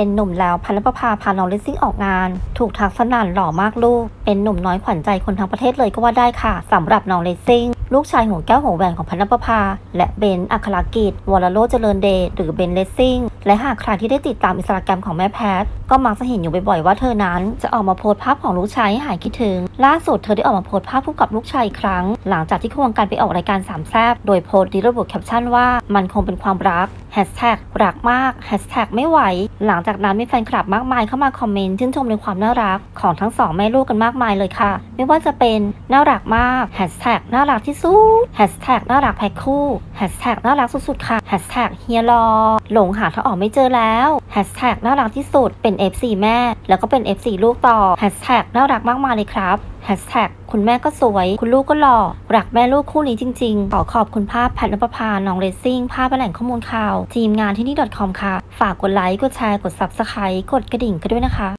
เป็นหนุ่มแล้วพันลปภาพาน้องเลสซิ่งออกงาน ถูกทักสนั่นหล่อมากลูก เป็นหนุ่มน้อยขวัญใจคนทั้งประเทศเลยก็ว่าได้ค่ะสำหรับน้องเลสซิ่ง ลูกชายหัวแก้วหัวแหวนของพันลปภา และเบนอัครกิจ วรโรจน์เจริญเดชหรือเบนเลสซิ่ง และหากใครที่ได้ติดตามอินสตาแกรมของแม่แพท ก็มักจะเห็นอยู่บ่อยๆว่าเธอนั้น จะออกมาโพสภาพของลูกชายให้หายคิดถึง ล่าสุดเธอได้ออกมาโพสภาพคู่กับลูกชายอีกครั้ง หลังจากที่ควงกันไปออกรายการสามแซบโดยโพสต์นี้ระบุแคปชั่นว่ามันคงเป็นความรักแฮชแท็กรักมากแฮชแท็กไม่ไหว หลังจากนั้นมีแฟนคลับมากมายเข้ามาคอมเมนต์ชื่นชมในความน่ารักของทั้งสองแม่ลูกกันมากมายเลยค่ะ ไม่ว่าจะเป็นน่ารักมากแฮชแท็กน่ารักที่สุดแฮชแท็กน่ารักแพ็คคู่แฮชแท็กน่ารักสุดๆค่ะแฮชแท็กเฮียรอหลงหาทางออกไม่เจอแล้วแฮชแท็กน่ารักที่สุดเป็น FC แม่ แล้วก็เป็น FC ลูกต่อแฮชแท็กน่ารักมากมาเลยครับแฮชแท็กคุณแม่ก็สวย คุณลูกก็หล่อ รักแม่ลูกคู่นี้จริงๆ ขอขอบคุณภาพแพทนปภาน้องเรซซิ่ง ภาพและแหล่งข้อมูลข่าว ทีมงานที่นี่ .com ค่ะ ฝากกดไลค์ กดแชร์ กด subscribe กดกระดิ่งกันด้วยนะคะ